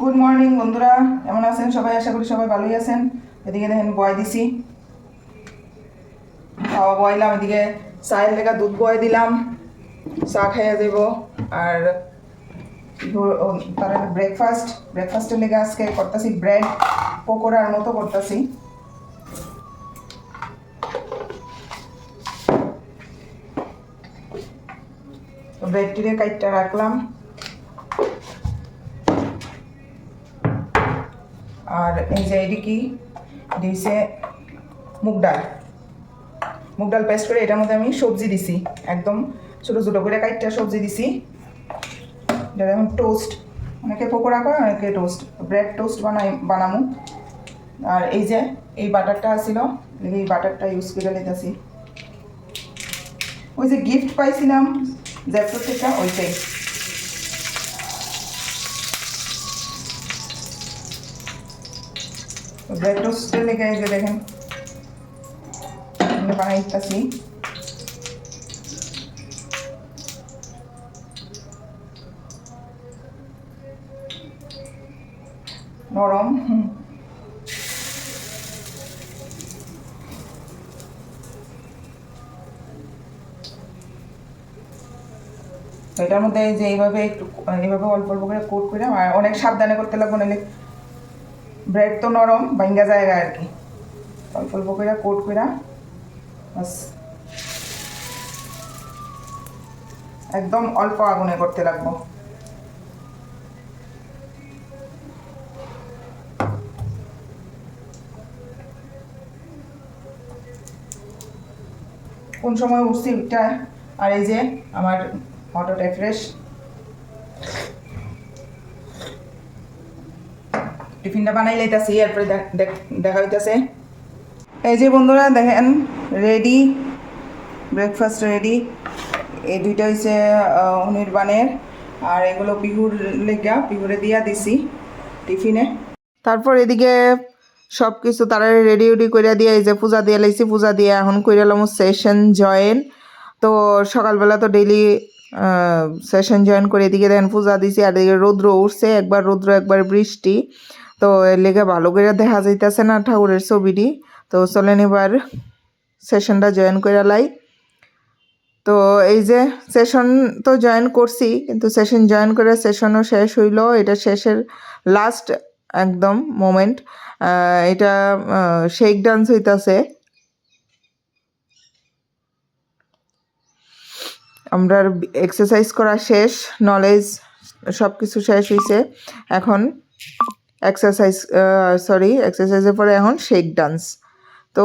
Good morning বন্ধুরা। কেমন আছেন সবাই? আশা করি সবাই ভালোই আছেন। এদিকে দেখেন বয় দিছি। খাওয়া বয়লাম। এদিকে চায়ের লেগা দুধ বয় দিলাম। চা খাইয়া যাব আর তার ব্রেকফাস্ট ব্রেকফাস্টের লেগে আজকে করতেছি ব্রেড পকোড়ার মতো করতেছি। ব্রেডটিরে কাইটটা রাখলাম। আর এই যে এটি হচ্ছে মুগ ডাল। মুগ ডাল পেস্ট করে এটার মধ্যে আমি সবজি দিছি। একদম ছোটো ছোটো করে কাইটটা সবজি দিছি। এটা যেমন টোস্ট অনেকে পকোড়া করে, অনেকে টোস্ট ব্রেড টোস্ট বানাই, বানামু। আর এই যে, এই বাটারটা ছিল এই বাটারটা ইউজ করে নিতেছি। ওই যে গিফট পাইছিলাম জ্যাপটোর থেকে, ওইটাই। ব্রেড টোস্টের লেগে যে দেখেন বানাইতেছি। নরম। এটার মধ্যে যে এইভাবে একটু, এইভাবে অল্প অল্প করে কোট করে অনেক সাবধানে করতে লাগবো, নাহলে ব্রেড তো নরম ভাঙ্গা জায়গা আর কি। অল্প অল্প করে কোট করে, বাস। একদম অল্প আগুনে করতে লাগবো। কোন সময় উঠছি ওইটা আর এই যে আমার অটোটা ফ্রেশ টিফিনটা বানাই লাইতাছি, এরপরে দেখ- হইতাছে। এই যে বন্ধুরা, দেখেন রেডি ব্রেকফাস্ট রেডি এই দুইটা হচ্ছে অনির্বাণের আর এগুলো পিহুর লেগা পিহুরে দিয়া দিছি টিফিনে। তারপর এদিকে সব কিছু তারা রেডি উডি করে দিয়ে, এই যে পূজা দিয়ে লাইছি, পূজা দিয়ে এখন কইরালাম সেশন জয়েন তো সকালবেলা তো ডেইলি সেশন জয়েন করে এদিকে দেখেন পূজা দিছি, আর এদিকে রৌদ্র উঠছে একবার রৌদ্র, একবার বৃষ্টি। তো এর লেগে ভালো করে দেখা যাইতেছে না ঠাকুরের ছবিটি। তো চলেন এবার সেশনটা জয়েন করে লাই। তো এই যে সেশন তো জয়েন করছি, কিন্তু সেশন জয়েন করে সেশনও শেষ হইল। এটা শেষের লাস্ট একদম মোমেন্ট এটা শেক ডান্স হইতাছে। আমরা এক্সারসাইজ করা শেষ নলেজ সব কিছু শেষ হয়েছে এখন এক্সারসাইজ সরি এক্সারসাইজের পরে এখন শেক ডান্স তো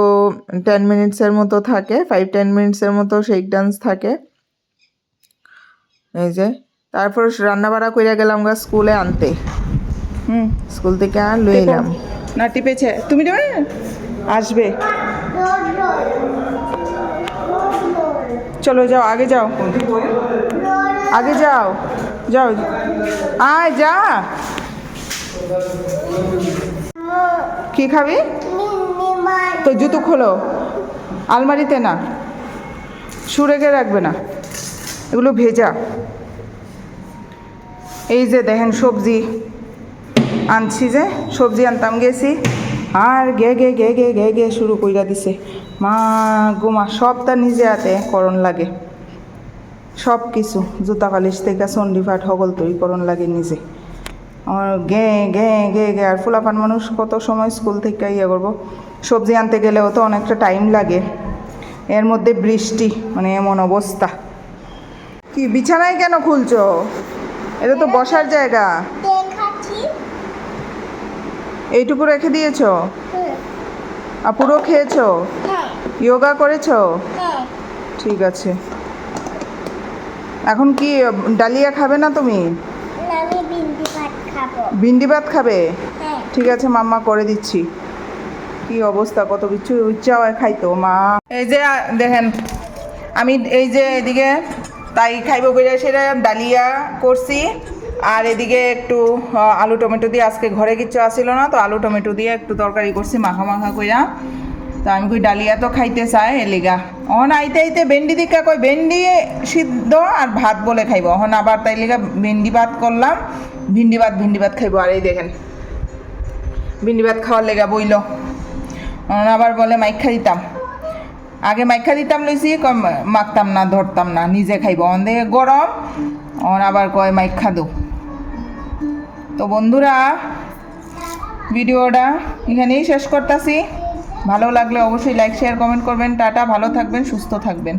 টেন মিনিটসের মতো থাকে ফাইভ টেন মিনিটসের মতো শেক ডান্স থাকে। এই যে তারপর রান্না বাড়া কইরা গেলাম গা স্কুলে আনতে। হুম। স্কুল থেকে আর লই এলাম। না টিপেছে। তুমি দেবে? আসবে। চলো যাও, আগে যাও। আগে যাও। যাও। আয়, যা। কি খাবি? তো জুতো খোলো। আলমারিতে না। সুরেগে রাখবে না। এগুলো ভেজা। এই যে দেখেন সবজি আনছি যে, সবজি আনতাম, গেছি। আর গে গে গে গে গে গে, শুরু কইরা দিছে। মা গোমা সবটা নিজে হাতে করণ লাগে। সব কিছু জুতা পালিশ থেকে চণ্ডী পাঠ সকল তৈরি করণ লাগে নিজে। আমার গে গে গে গে আর ফুলাপান মানুষ কত সময় স্কুল থেকে ইয়ে করব? সবজি আনতে গেলেও তো অনেকটা টাইম লাগে। এর মধ্যে বৃষ্টি মানে এমন অবস্থা। কি বিছানায় কেন খুলছো? এটা তো বসার জায়গা। এইটুকু রেখে দিয়েছ? পুরো খেয়েছো? হ্যাঁ। যোগা করেছ? হ্যাঁ। ঠিক আছে। এখন কি ডালিয়া খাবে না তুমি? ভিন্ডি ভাত খাবে। হ্যাঁ। ঠিক আছে মাম্মা করে দিচ্ছি। কি অবস্থা কত কিছু ইচ্ছা হয় খাইতো মা। এই যে দেখেন আমি এই যে এদিকে তাই খাইব বলে সেটা ডালিয়া করছি। আর এদিকে একটু আলু টমেটো দিয়ে আজকে ঘরে কিচ্ছু আসিল না, তো আলু টমেটো দিয়ে একটু তরকারি করছি, মাখা মাখা কইরা। তো আমি কই ডালিয়া তো খাইতে চাই এলিগা অহন আইতে আইতে ভেন্ডি দিকা কই, ভেন্ডি সিদ্ধ আর ভাত বলে খাইব। অহন আবার তাই লিগা ভেন্ডি ভাত করলাম, ভিন্ডি ভাত ভিন্ডি ভাত খাইব। আর এই দেখেন, ভিন্ডি ভাত খাওয়ার লেগা বইল। অহন আবার বলে মাইখা দিতাম। আগে মাইখা দিতাম লইছি মাখতাম না, ধরতাম না, নিজে খাইব। অন দেখে গরম অন আবার কয় মাইখা দো। তো বন্ধুরা, ভিডিওটা এখানেই শেষ করতেছি। ভালো লাগলে অবশ্যই লাইক শেয়ার কমেন্ট করবেন। টাটা, ভালো থাকবেন, সুস্থ থাকবেন।